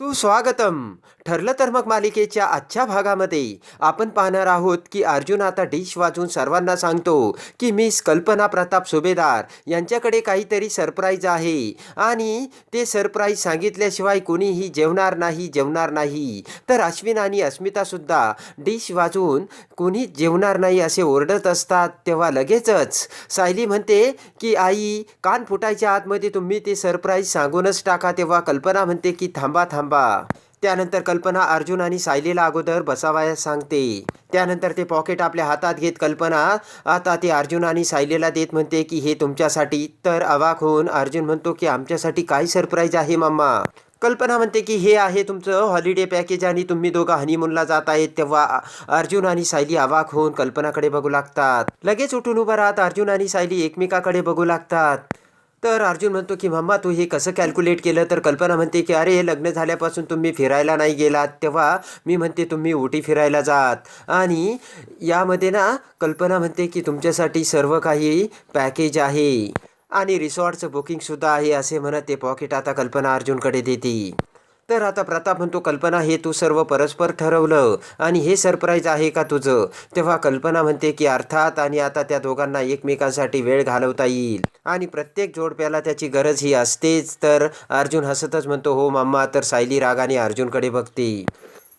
सुस्वागतम. ठरलं तर मग मालिकेच्या आजच्या भागामध्ये. आपण पाहणार आहोत की अर्जुन आता डिश वाजून सर्वांना सांगतो की मिस कल्पना प्रताप सुभेदार यांच्याकडे काहीतरी सरप्राईज आहे. आणि ते सरप्राईज सांगितल्याशिवाय कोणीही जेवणार नाही जेवणार नाही. तर अश्विन आणि अस्मितासुद्धा डिश वाजून कोणीच जेवणार नाही असे ओरडत असतात तेव्हा लगेचच सायली म्हणते की आई कान फुटायच्या आतमध्ये तुम्ही ते सरप्राईज सांगूनच टाका. तेव्हा कल्पना म्हणते की थांबा थांबा. त्यानंतर कल्पना अर्जुन आणि सायलीला अगोदर बसावयास सांगते. त्यानंतर ते पॉकेट आपल्या हातात घेत कल्पना आता ते अर्जुन आणि सायलीला देत म्हणते की हे तुमच्यासाठी तर अवाक होऊन अर्जुन म्हणतो की आमच्यासाठी काय सरप्राईज आहे मम्मा कल्पना म्हणते की हे आहे तुमचं हॉलिडे पॅकेज आणि तुम्ही दोघं हनीमूनला जात आहेत तेव्हा अर्जुन आणि सायली अवाक होऊन कल्पनाकडे बघू लागतात. लगेच उठून उभं राहत अर्जुन आणि सायली एकमेकाकडे बघू लागतात. तर अर्जुन म्हणतो की मम्मा तू हे कसं कॅल्क्युलेट केलं? तर कल्पना म्हणते की अरे लग्न झाल्यापासून तुम्ही फिरायला नाही गेलात तेव्हा मी म्हणते तुम्ही उटी फिरायला जात. आणि यामध्ये ना कल्पना म्हणते की तुमच्यासाठी सर्व काही पॅकेज आहे आणि रिसॉर्टचं बुकिंगसुद्धा आहे असे म्हणत ते पॉकेट आता कल्पना अर्जुनकडे देते. तर आता प्रताप म्हणतो कल्पना हे तू सर्व परस्पर ठरवलं आणि हे सरप्राईज आहे का तुझं? तेव्हा कल्पना म्हणते की अर्थात आणि आता त्या दोघांना एकमेकांसाठी वेळ घालवता येईल आणि प्रत्येक जोडप्याला त्याची गरज ही असतेच. तर अर्जुन हसतच म्हणतो हो मम्मा तर सायली रागाने अर्जुनकडे बघते.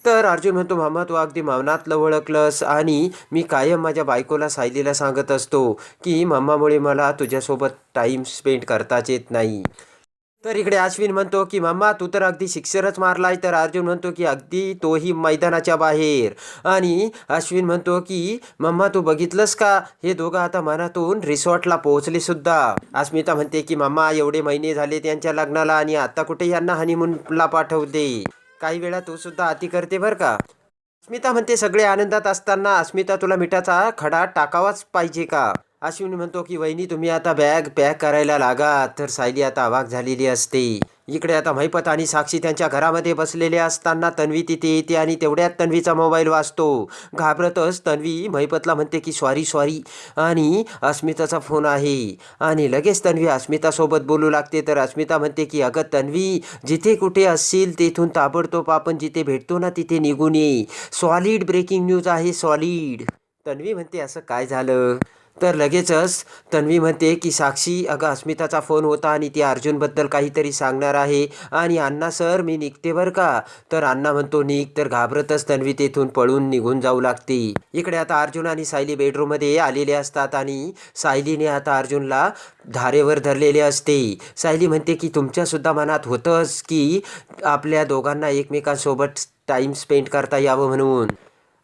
तर अर्जुन म्हणतो मामा तू अगदी मनातलं ओळखलंस आणि मी कायम माझ्या बायकोला सायलीला सांगत असतो की मम्मामुळे मला तुझ्यासोबत टाईम स्पेंड करताच येत नाही. तर इकडे अश्विन म्हणतो की मम्मा तू तर अगदी शिक्षरच मारलाय. तर अर्जुन म्हणतो की अगदी तोही मैदानाच्या बाहेर. आणि अश्विन म्हणतो की मम्मा तू बघितलंस का? हे दोघं आता मनातून रिसॉर्टला पोहोचले सुद्धा. अस्मिता म्हणते की मम्मा एवढे महिने झाले त्यांच्या लग्नाला आणि आता कुठे यांना हनीमूनला पाठवते. काही वेळा तू सुद्धा अति करते बरं का? अस्मिता म्हणते सगळे आनंदात असताना अस्मिता तुला मिठाचा खडा टाकावाच पाहिजे का? अश्विनी म्हणतो की वहिनी तुम्ही आता बॅग पॅक करायला लागा तर सायली आता अवाक झालेली असते. इकडे आता महिपत आणि साक्षी त्यांच्या घरामध्ये बसलेले असताना तन्वी तिथे येते आणि तेवढ्यात तन्वीचा मोबाईल वाचतो. घाबरतच तन्वी महिपतला म्हणते की सॉरी सॉरी. आणि अस्मिताचा फोन आहे. आणि लगेच तन्वी अस्मितासोबत बोलू लागते. तर अस्मिता म्हणते की अगं तन्वी जिथे कुठे असशील तेथून ताबडतोब आपण जिथे भेटतो ना तिथे निघून ये. सॉलिड ब्रेकिंग न्यूज आहे सॉलिड. तन्वी म्हणते असं काय झालं? तर लगेचच तन्वी म्हणते की साक्षी अगं अस्मिताचा फोन होता आणि ती अर्जुनबद्दल काहीतरी सांगणार आहे आणि अण्णा सर मी निघते बरं का? तर अण्णा म्हणतो निघ. तर घाबरतच तन्वी तेथून पळून निघून जाऊ लागते. इकडे आता अर्जुन आणि सायली बेडरूममध्ये आलेले असतात आणि सायलीने आता अर्जुनला धारेवर धरलेले असते. सायली म्हणते की तुमच्यासुद्धा मनात होतंच की आपल्या दोघांना एकमेकांसोबत टाईम स्पेंड करता यावं म्हणून.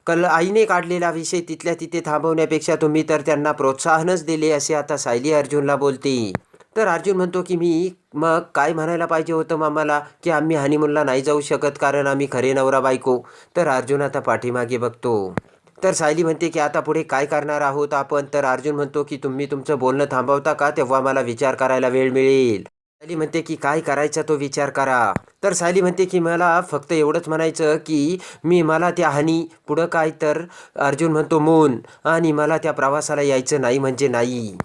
कल आईने काढलेला विषय तिथल्या तिथे थांबवण्यापेक्षा तुम्ही तर त्यांना प्रोत्साहनच दिले असे आता सायली अर्जुनला बोलते. तर अर्जुन म्हणतो की मी मग काय म्हणायला पाहिजे होतं मामाला की आम्ही हनीमूनला नाही जाऊ शकत कारण आम्ही खरे नवरा बायको. तर अर्जुन आता पाठीमागे बघतो. तर सायली म्हणते की आता पुढे काय करणार आहोत आपण? तर अर्जुन म्हणतो की तुम्ही तुमचं बोलणं थांबवता का तेव्हा मला विचार करायला वेळ मिळेल. सायली म्हणते की काय करायचा तो विचार करा. तर सायली म्हणते की मला फक्त एवढंच म्हणायचं की मी मला त्या हानी पुढं काय तर अर्जुन म्हणतो मून आणि मला त्या प्रवासाला यायचं नाही म्हणजे नाही.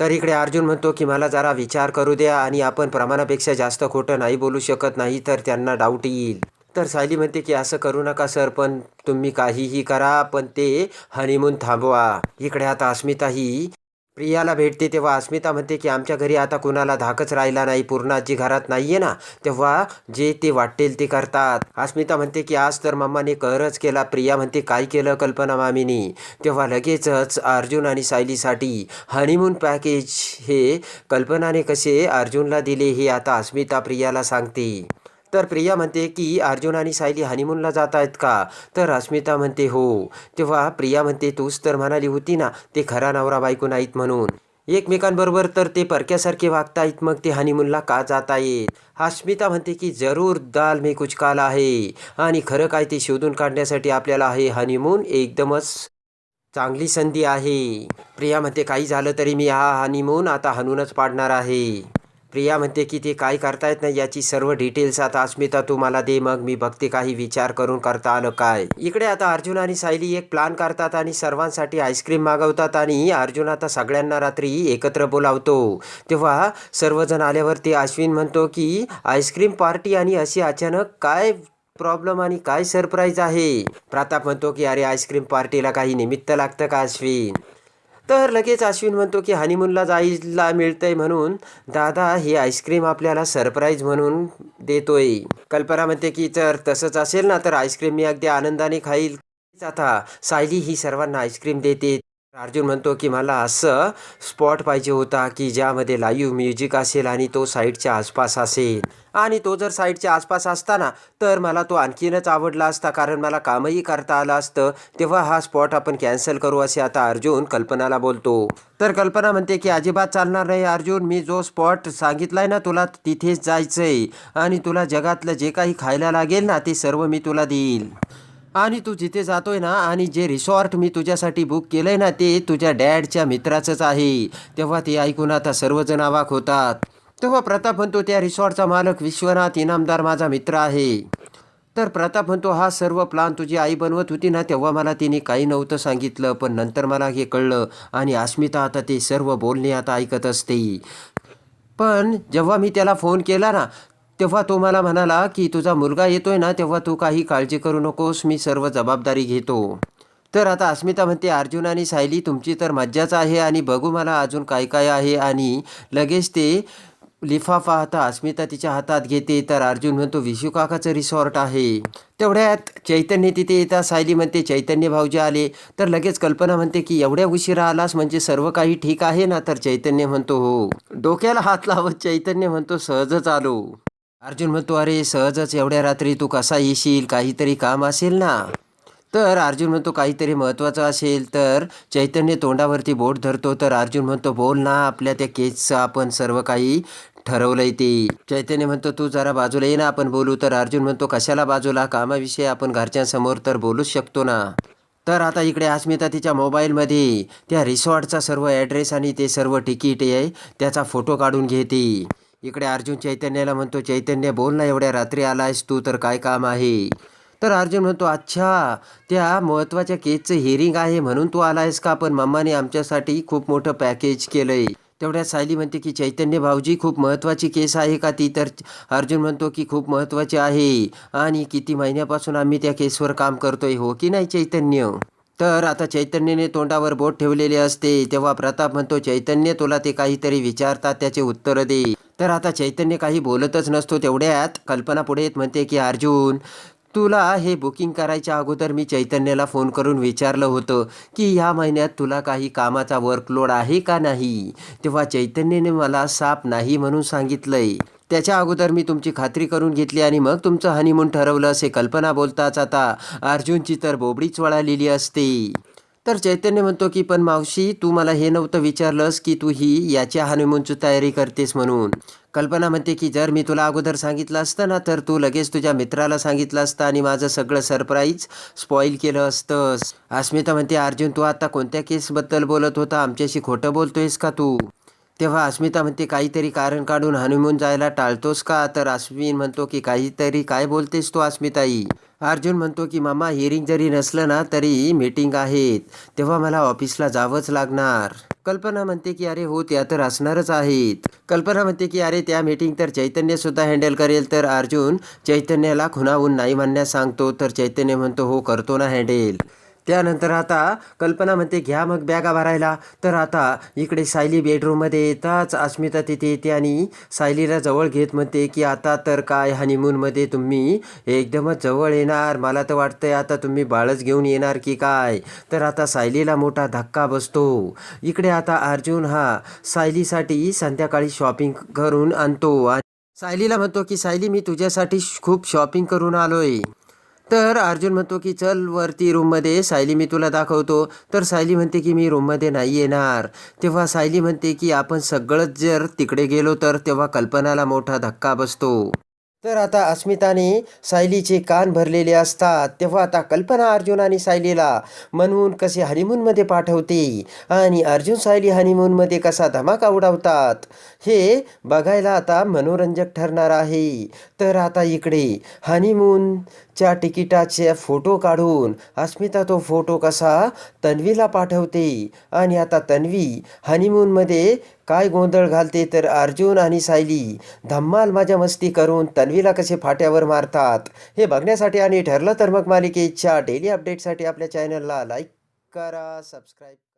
तर इकडे अर्जुन म्हणतो की मला जरा विचार करू द्या आणि आपण प्रमाणापेक्षा जास्त खोटं नाही बोलू शकत नाही तर त्यांना डाऊट येईल. तर सायली म्हणते की असं करू नका सर पण तुम्ही काहीही करा पण ते हनीमून थांबवा. इकडे आता अस्मिता ही प्रियाला भेटते तेव्हा अस्मिता म्हणते की आमच्या घरी आता कुणाला धाकच राहिला नाही पूर्णाजी घरात नाहीये ना तेव्हा जे ते वाटेल ते करतात. अस्मिता म्हणते की आज तर मम्माने करच केला. प्रिया म्हणते काय केलं कल्पना मामीनी? तेव्हा लगेचच अर्जुन आणि सायलीसाठी हनीमून पॅकेज हे कल्पनाने कसे अर्जुनला दिले हे आता अस्मिता प्रियाला सांगते. तर प्रिया म्हणते की अर्जुन आणि सायली हनीमूनला जात आहेत का? तर अस्मिता म्हणते हो. तेव्हा प्रिया म्हणते तूच तर म्हणाली होती ना ते खरा नवरा बायको नाहीत म्हणून. एकमेकांबरोबर तर ते परक्यासारखे वागतायत मग ते हनीमूनला का जात आहेत? अस्मिता म्हणते की जरूर दाल मे कुछ काल आहे. आणि खरं काय ते शोधून काढण्यासाठी आपल्याला हे हनीमून एकदमच चांगली संधी आहे. प्रिया म्हणते काही झालं तरी मी हा हनीमून आता हनूनच पाडणार आहे. प्रिया म्हणते की ते काय करतायत ना याची सर्व डिटेल्स आता अस्मिता तुम्हाला दे मग मी बघते काही विचार करून करता आलं काय. इकडे आता अर्जुन आणि सायली एक प्लान करतात आणि सर्वांसाठी आईस्क्रीम मागवतात आणि अर्जुन आता सगळ्यांना रात्री एकत्र बोलावतो. तेव्हा सर्वजण आल्यावरती अश्विन म्हणतो की आईस्क्रीम पार्टी आणि अशी अचानक काय प्रॉब्लेम आणि काय सरप्राईज आहे? प्रताप म्हणतो की अरे आईस्क्रीम पार्टीला काही निमित्त लागतं का अश्विन? तर लगेच अश्विन म्हणतो की हनीमूनला जायला मिळतंय म्हणून दादा ही आईस्क्रीम आपल्याला सरप्राईज म्हणून देतोय. कल्पना म्हणते की जर तसंच असेल ना तर आईस्क्रीम मी अगदी आनंदाने खाईल. आता सायली ही सर्वांना आईस्क्रीम देते. अर्जुन म्हणतो की मला असं स्पॉट पाहिजे होता की ज्यामध्ये लाईव्ह म्युझिक असेल आणि तो साईडच्या आसपास असेल. आणि तो जर साईडच्या आसपास असताना तर मला तो आणखीनच आवडला असता कारण मला कामही करता आलं असतं. तेव्हा हा स्पॉट आपण कॅन्सल करू असे आता अर्जुन कल्पनाला बोलतो. तर कल्पना म्हणते की अजिबात चालणार नाही अर्जुन. मी जो स्पॉट सांगितलाय ना तुला तिथेच जायचंय. आणि तुला जगातलं जे काही खायला लागेल ना ते सर्व मी तुला देईल. आणि तू जिथे जातोय ना आणि जे रिसॉर्ट मी तुझ्यासाठी बुक केलंय ना ते तुझ्या डॅडच्या मित्राचंच आहे. तेव्हा ते ऐकून आता सर्वजण अवाक होतात. तेव्हा प्रताप म्हणतो त्या रिसॉर्टचा मालक विश्वनाथ इनामदार माझा मित्र आहे. तर प्रताप म्हणतो हा सर्व प्लान तुझी आई बनवत होती ना तेव्हा मला तिने काही नव्हतं सांगितलं पण नंतर मला हे कळलं आणि अस्मिता आता ते सर्व बोलणे आता ऐकत असते. पण जेव्हा मी त्याला फोन केला ना तेव्हा तो मला म्हणाला की तुझा मुलगा येतोय ना तेव्हा तू काही काळजी करू नकोस मी सर्व जबाबदारी घेतो. तर आता अस्मिता म्हणते अर्जुन आणि सायली तुमची तर मज्जाच आहे आणि बघू मला अजून काय काय आहे. आणि लगेच ते लिफाफा आता अस्मिता तिच्या हातात घेते तर अर्जुन म्हणतो विशू काकाचं रिसॉर्ट आहे. तेवढ्यात चैतन्य तिथे येतात सायली म्हणते चैतन्य भाऊजी आले. तर लगेच कल्पना म्हणते की एवढ्या उशिरा आलास म्हणजे सर्व काही ठीक आहे ना? तर चैतन्य म्हणतो हो. डोक्याला हात लावत चैतन्य म्हणतो सहजच आलो. अर्जुन म्हणतो अरे सहजच एवढ्या रात्री तू कसा येशील? काहीतरी काम असेल ना? तर अर्जुन म्हणतो काहीतरी महत्त्वाचं असेल तर चैतन्य तोंडावरती बोट धरतो. तर अर्जुन म्हणतो बोल ना आपल्या त्या केसचं आपण सर्व काही ठरवलंय ते. चैतन्य म्हणतो तू जरा बाजूला ये ना आपण बोलू. तर अर्जुन म्हणतो कशाला बाजूला? कामाविषयी आपण घरच्यांसमोर तर बोलूच शकतो ना. तर आता इकडे अस्मिता तिच्या मोबाईलमध्ये त्या रिसॉर्टचा सर्व ॲड्रेस आणि ते सर्व तिकीट आहे त्याचा फोटो काढून घेते. इकडे अर्जुन चैतन्याला म्हणतो चैतन्य बोल ना एवढ्या रात्री आलायस तू तर काय काम आहे? तर अर्जुन म्हणतो अच्छा त्या महत्त्वाच्या केसचं हिअरिंग आहे म्हणून तू आलायस का? पण मम्माने आमच्यासाठी खूप मोठं पॅकेज केलंय. तेवढ्या सायली म्हणते की चैतन्य भाऊजी खूप महत्त्वाची केस आहे का ती? तर अर्जुन म्हणतो की खूप महत्त्वाची आहे आणि किती महिन्यापासून आम्ही त्या केसवर काम करतोय हो की नाही चैतन्य? तर आता चैतन्यने तोंडावर बोट ठेवलेले असते. तेव्हा प्रताप म्हणतो चैतन्य तुला ते काहीतरी विचारतात त्याचे उत्तर दे. तर आता चैतन्य काही बोलतच नसतो तेवढ्यात. कल्पना पुढे येत म्हणते की अर्जुन तुला हे बुकिंग करायच्या अगोदर मी चैतन्याला फोन करून विचारलं होतं की ह्या महिन्यात तुला काही कामाचा वर्कलोड आहे का नाही? तेव्हा चैतन्यने मला साप नाही म्हणून सांगितलंय. त्याच्या अगोदर मी तुमची खात्री करून घेतली आणि मग तुमचं हनीमून ठरवलं असे कल्पना बोलताच आता अर्जुनची तर बोबडीच वळालेली असते. तर चैतन्य म्हणतो की पण मावशी तू मला हे नव्हतं विचारलंस की तू ही याच्या हनीमूनची तयारी करतेस म्हणून. कल्पना म्हणते की जर मी तुला अगोदर सांगितलं असतं ना तर तू लगेच तुझ्या मित्राला सांगितलं असतं आणि माझं सगळं सरप्राईज स्पॉईल केलं असतंस. अस्मिता म्हणते अर्जुन तू आता कोणत्या केसबद्दल बोलत होता? आमच्याशी खोटं बोलतोयस का तू? तेव्हा अस्मिता म्हणते काहीतरी कारण काढून हनीमून जायला टाळतोस का? तर अश्विन म्हणतो की काहीतरी काय बोलतेस तू अस्मिताई? अर्जुन म्हणतो की मामा हिअरिंग जरी नसलं ना तरी मीटिंग आहेत. तेव्हा मला ऑफिसला जावंच लागणार. कल्पना म्हणते की अरे हो त्या तर असणारच आहेत. कल्पना म्हणते की अरे त्या मीटिंग तर चैतन्य सुद्धा हँडल करेल. तर अर्जुन चैतन्याला खुनावून नाही म्हणण्यास सांगतो तर चैतन्य म्हणतो हो करतो ना हँडेल त्यानंतर आता कल्पना म्हणते घ्या मग बॅगा भरायला. तर आता इकडे सायली बेडरूममध्ये येताच अस्मिता तिथे येते आणि सायलीला जवळ घेत म्हणते की आता तर काय हनीमूनमध्ये तुम्ही एकदमच जवळ येणार. मला तर वाटतंय आता तुम्ही बाळच घेऊन येणार की काय? तर आता सायलीला मोठा धक्का बसतो. इकडे आता अर्जुन हा सायलीसाठी संध्याकाळी शॉपिंग करून आणतो आणि सायलीला म्हणतो की सायली मी तुझ्यासाठी खूप शॉपिंग करून आलोय. तर अर्जुन म्हणतो की चल वरती रूममध्ये सायली मी तुला दाखवतो. तर सायली म्हणते की मी रूममध्ये नाही येणार. तेव्हा सायली म्हणते की आपण सगळंच जर तिकडे गेलो तर तेव्हा कल्पनाला मोठा धक्का बसतो. तर आता अस्मिताने सायलीचे कान भरलेले असतात. तेव्हा आता कल्पना अर्जुन आणि सायलीला म्हणून कसे हनीमूनमध्ये पाठवते आणि अर्जुन सायली हनीमूनमध्ये कसा धमाका उडवतात हे बघायला आता मनोरंजक ठरणार आहे. तर आता इकडे हनीमून च्या तिकिटाचे फोटो काढून अस्मिता तो फोटो कसा तन्वीला पाठवते. आणि आता तन्वी हनीमूनमध्ये काय गोंधळ घालते तर अर्जुन आणि सायली धम्माल माझ्या मस्ती करून तन्वीला कसे फाट्यावर मारतात हे बघण्यासाठी आणि ठरलं तर मग मालिकेच्या डेली अपडेटसाठी आपल्या चॅनलला लाईक करा सबस्क्राईब